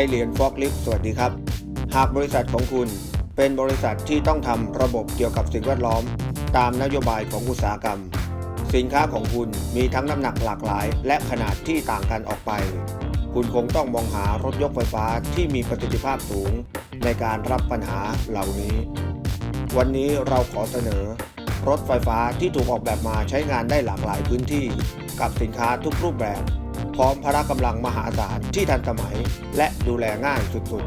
ยเหรียญฟอกลิฟสวัสดีครับ หากบริษัทของคุณเป็นบริษัทที่ต้องทำระบบเกี่ยวกับสิ่งแวดล้อม ตามนโยบายของอุตสาหกรรม สินค้าของคุณมีทั้งน้ำหนักหลากหลาย และขนาดที่ต่างกันออกไป คุณคงต้องมองหารถยกไฟฟ้าที่มีประสิทธิภาพสูง ในการรับปัญหาเหล่านี้ วันนี้เราขอเสนอ รถไฟฟ้าที่ถูกออกแบบมาใช้งานได้หลากหลายพื้นที่ กับสินค้าทุกรูปแบบ พร้อมพละกำลังมหาศาลที่ทันสมัย และดูแลง่ายสุด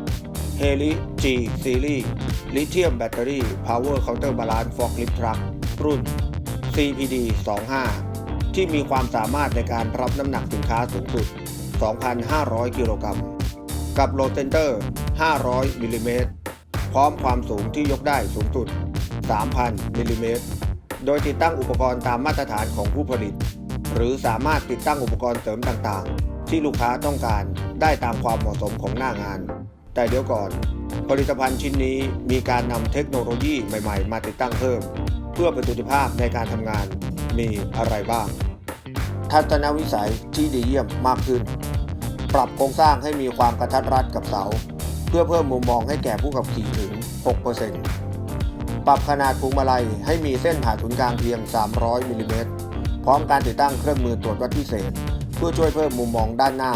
ๆ h e l i G Series Lithium Battery Power Counterbalance Forklift Truck รุ่น CPD 25ที่มีความสามารถในการรับน้ำหนักสินค้าสูงสุด 2,500 กิโลกรัม กับโลเซนเตอร์ 500 มิลลิเมตร พร้อมความสูงที่ยกได้สูงสุด 3,000 มิลลิเมตร โดยติดตั้งอุปกรณ์ตามมาตรฐานของผู้ผลิต หรือสามารถติดตั้งอุปกรณ์เสริมต่างๆ ที่ลูกค้าต้องการได้ตามความเหมาะสมของหน้างาน แต่เดี๋ยวก่อน ผลิตภัณฑ์ชิ้นนี้มีการนำเทคโนโลยีใหม่ๆ มาติดตั้งเพิ่ม เพื่อประสิทธิภาพในการทำงานมีอะไรบ้าง ทัศนวิสัยที่ดีเยี่ยมมากขึ้น ปรับโครงสร้างให้มีความกระทัดรัดกับเสา เพื่อเพิ่มมุมมองให้แก่ผู้ขับขี่ถึง 6%ปรับขนาดพวงมาลัยให้มีเส้นผ่าศูนย์กลางเพียง 300มิลลิเมตร พร้อมการติดตั้งเครื่องมือตรวจวัดพิเศษ เพื่อช่วยเพิ่มมุมมองด้านหน้า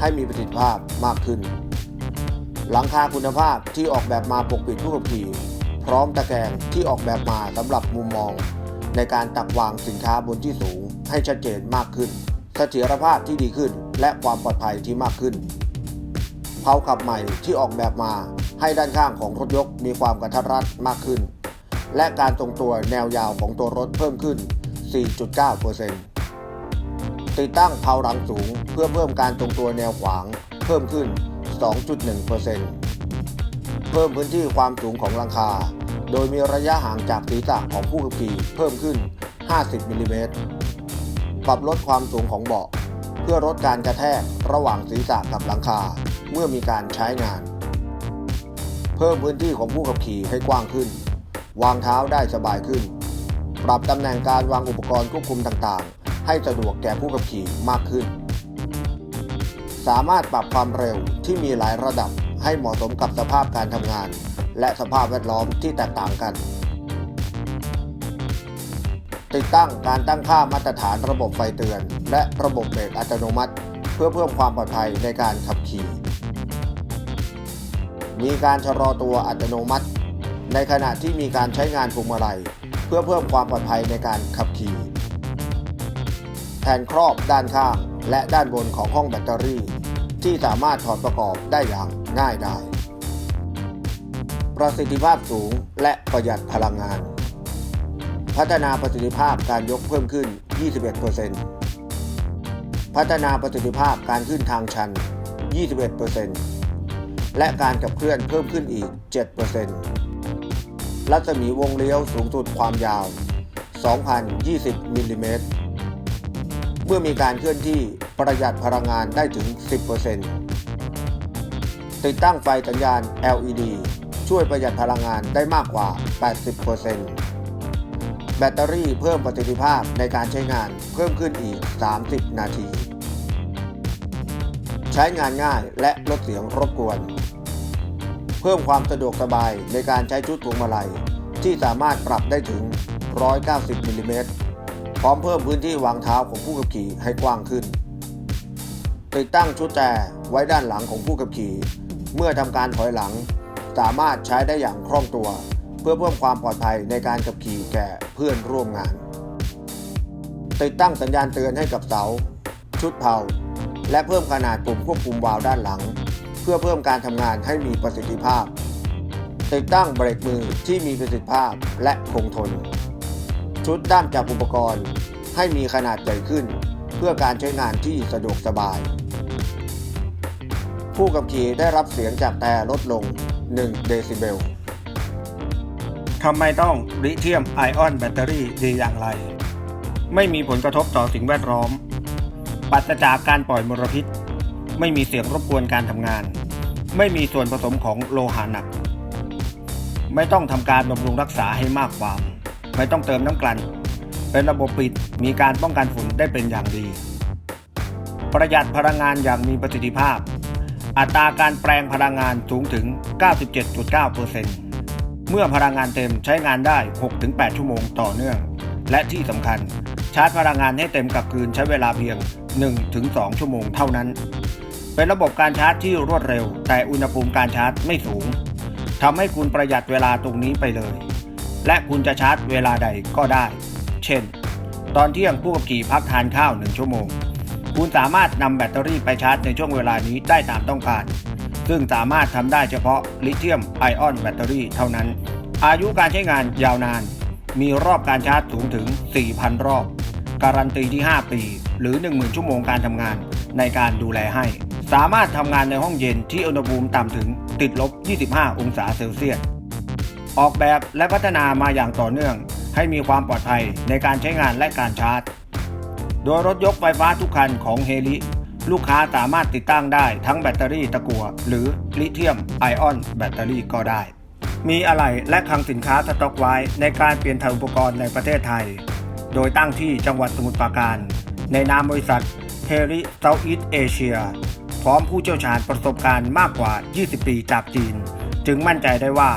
ให้มีประสิทธิภาพมากขึ้น หลังคาคุณภาพที่ออกแบบมาปกปิดผู้ขับขี่ พร้อมตะแกรงที่ออกแบบมาสำหรับมุมมอง ในการตักวางสินค้าบนที่สูง ให้ชัดเจนมากขึ้นเสถียรภาพที่ดีขึ้นและความปลอดภัยที่มากขึ้นเพาขับใหม่ที่ออกแบบมาให้ด้านข้างของรถยกมีความกระทัดรัดมากขึ้น และการทรงตัวแนวยาวของตัวรถเพิ่มขึ้น 4.9%ติดตั้งเพาหลังสูงเพื่อเพิ่มการทรงตัวแนวขวางเพิ่มขึ้น 2.1%เพิ่มพื้นที่ความสูงของหลังคา โดยมีระยะห่างจากศีรษะของผู้ขับขี่เพิ่มขึ้น 50มิลลิเมตรปรับลดความสูงของเบาะ เพื่อลดการกระแทกระหว่างศีรษะกับหลังคาเมื่อมีการใช้งาน เพิ่มพื้นที่ของผู้ขับขี่ให้กว้างขึ้น วางเท้าได้สบายขึ้น ปรับตำแหน่งการวางอุปกรณ์ควบคุมต่างๆ ให้สะดวกแก่ผู้ขับขี่มากขึ้น สามารถปรับความเร็วที่มีหลายระดับให้เหมาะสมกับสภาพการทำงาน และสภาพแวดล้อมที่แตกต่างกัน ติดตั้งการตั้งค่ามาตรฐานระบบไฟเตือน และระบบเบรกอัตโนมัติ เพื่อเพิ่มความปลอดภัยในการขับขี่ มีการชะลอตัวอัตโนมัติ ในขณะที่มีการใช้งานพวงมาลัย พื่อเพิ่มความปลอดภัยในการขับขี่ แผ่นครอบด้านข้างและด้านบนของห้องแบตเตอรี่ ที่สามารถถอดประกอบได้อย่างง่ายดายประสิทธิภาพสูงและประหยัดพลังงาน พัฒนาประสิทธิภาพการยกเพิ่มขึ้น 21%พัฒนาประสิทธิภาพการขึ้นทางชัน 21%และการขับเคลื่อนเพิ่มขึ้นอีก 7% รัศมีวงเลี้ยวสูงสุดความยาว 2,020มิลลิเมตร เมื่อมีการเคลื่อนที่ประหยัดพลังงานได้ถึง 10%ติดตั้งไฟสัญญาณ LED ช่วยประหยัดพลังงานได้มากกว่า 80%แบตเตอรี่เพิ่มประสิทธิภาพในการใช้งานเพิ่มขึ้นอีก 30 นาที ใช้งานง่ายและลดเสียงรบกวน เพิ่มความสะดวกสบายในการใช้ชุดพวงมาลัย ที่สามารถปรับได้ถึง 190มิลลิเมตรพร้อมเพิ่มพื้นที่วางเท้าของผู้ขับขี่ให้กว้างขึ้น ติดตั้งชุดแต่ไว้ด้านหลังของผู้ขับขี่ เมื่อทำการถอยหลัง สามารถใช้ได้อย่างคล่องตัว เพื่อเพิ่มความปลอดภัยในการขับขี่แก่เพื่อนร่วมงาน ติดตั้งสัญญาณเตือนให้กับเสา ชุดเผาและเพิ่มขนาดปุ่มควบคุมวาล์วด้านหลัง พื่อเพิ่มการทำงานให้มีประสิทธิภาพ ติดตั้งเบรกมือที่มีประสิทธิภาพและคงทน ชุดด้ามจับอุปกรณ์ให้มีขนาดใหญ่ขึ้น เพื่อการใช้งานที่สะดวกสบาย ผู้ขับขี่ได้รับเสียงจากแต่ลดลง 1 เดซิเบลทำไมต้องลิเธียมไอออนแบตเตอรี่ดีอย่างไร ไม่มีผลกระทบต่อสิ่งแวดล้อมปราศจากการปล่อยมลพิษ ไม่มีเสียงรบกวนการทำงาน ไม่มีส่วนผสมของโลหะหนัก ไม่ต้องทำการบำรุงรักษาให้มากความ ไม่ต้องเติมน้ำกลั่น เป็นระบบปิดมีการป้องกันฝุ่นได้เป็นอย่างดี ประหยัดพลังงานอย่างมีประสิทธิภาพ อัตราการแปลงพลังงานสูงถึง 97.9%เมื่อพลังงานเต็มใช้งานได้ 6-8 ชั่วโมงต่อเนื่อง และที่สำคัญชาร์จพลังงานให้เต็มกับคืนใช้เวลาเพียง 1-2 ชั่วโมงเท่านั้น เป็นระบบการชาร์จที่รวดเร็ว แต่อุณหภูมิการชาร์จไม่สูงทำให้คุณประหยัดเวลาตรงนี้ไปเลย และคุณจะชาร์จเวลาใดก็ได้ เช่น ตอนเที่ยงผู้ขับขี่พักทานข้าว 1 ชั่วโมง คุณสามารถนำแบตเตอรี่ไปชาร์จในช่วงเวลานี้ได้ตามต้องการ ซึ่งสามารถทำได้เฉพาะลิเธียมไอออนแบตเตอรี่เท่านั้น อายุการใช้งานยาวนาน มีรอบการชาร์จสูงถึง 4,000 รอบ การันตีที่ 5 ปี หรือ 10,000 ชั่วโมงการทำงานในการดูแลให้ สามารถทำงานในห้องเย็นที่อุณหภูมิต่ำถึงติดลบ 25 องศาเซลเซียส ออกแบบและพัฒนามาอย่างต่อเนื่อง ให้มีความปลอดภัยในการใช้งานและการชาร์จ โดยรถยกไฟฟ้าทุกคันของเฮลิลูกค้าสามารถติดตั้งได้ทั้งแบตเตอรี่ตะกั่วหรือลิเธียมไอออนแบตเตอรี่ก็ได้ มีอะไหล่และคลังสินค้าสต็อกไว้ในการเปลี่ยนถ่ายอุปกรณ์ในประเทศไทย โดยตั้งที่จังหวัดสมุทรปราการ ในนามบริษัทเฮริเซาท์อีสเอเชียพร้อมผู้เชี่ยวชาญประสบการณ์มากกว่า 20 ปีจากจีน จึงมั่นใจได้ว่า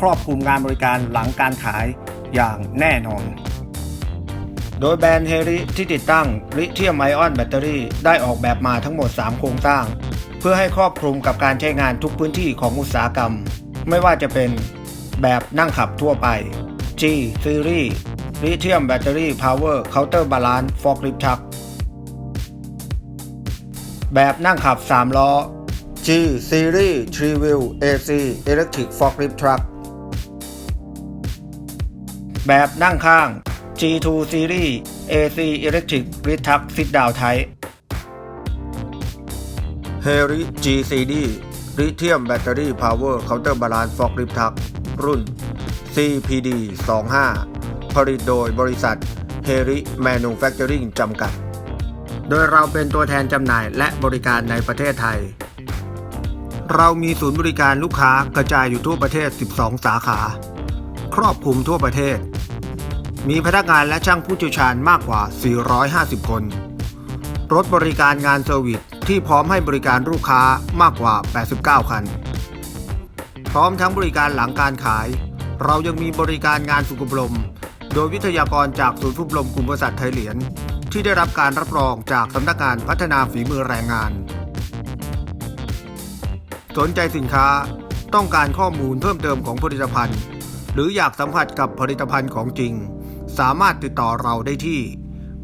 ครอบคลุมงานบริการหลังการขายอย่างแน่นอน โดยแบรนด์เฮริที่ติดตั้งลิเธียมไอออนแบตเตอรี่ได้ออกแบบมาทั้งหมด 3 โครงสร้าง เพื่อให้ครอบคลุมกับการใช้งานทุกพื้นที่ของอุตสาหกรรม ไม่ว่าจะเป็นแบบนั่งขับทั่วไป G Series Lithium Battery Power Counter Balance Forklift Truck แบบนั่งขับ 3 ล้อ G Series 3 Wheel AC Electric Forklift Truck แบบนั่งข้าง G2 Series AC Electric Lift Truck Sit Down Type Harry GCD Lithium Battery Power Counter Balance Forklift Truck รุ่น CPD 25ผลิตโดยบริษัท Harry Manufacturing จำกัด โดยเราเป็นตัวแทนจำหน่ายและบริการในประเทศไทย เรามีศูนย์บริการลูกค้ากระจายอยู่ทั่วประเทศ 12 สาขา ครอบคลุมทั่วประเทศ มีพนักงานและช่างผู้เชี่ยวชาญมากกว่า 450 คน รถบริการงานเซอร์วิสที่พร้อมให้บริการลูกค้ามากกว่า 89 คัน พร้อมทั้งบริการหลังการขาย เรายังมีบริการงานฝึกอบรม โดยวิทยากรจากศูนย์ฝึกอบรมกลุ่มบริษัทไทยเหรียญ ที่ได้รับการรับรองจากสำนักงานพัฒนาฝีมือแรงงาน สนใจสินค้าต้องการข้อมูลเพิ่มเติมของผลิตภัณฑ์ หรืออยากสัมผัสกับผลิตภัณฑ์ของจริง สามารถติดต่อเราได้ที่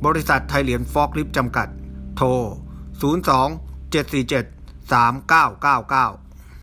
บริษัทไทยเหรียญฟอกลิฟจำกัด โทร 02 747 3999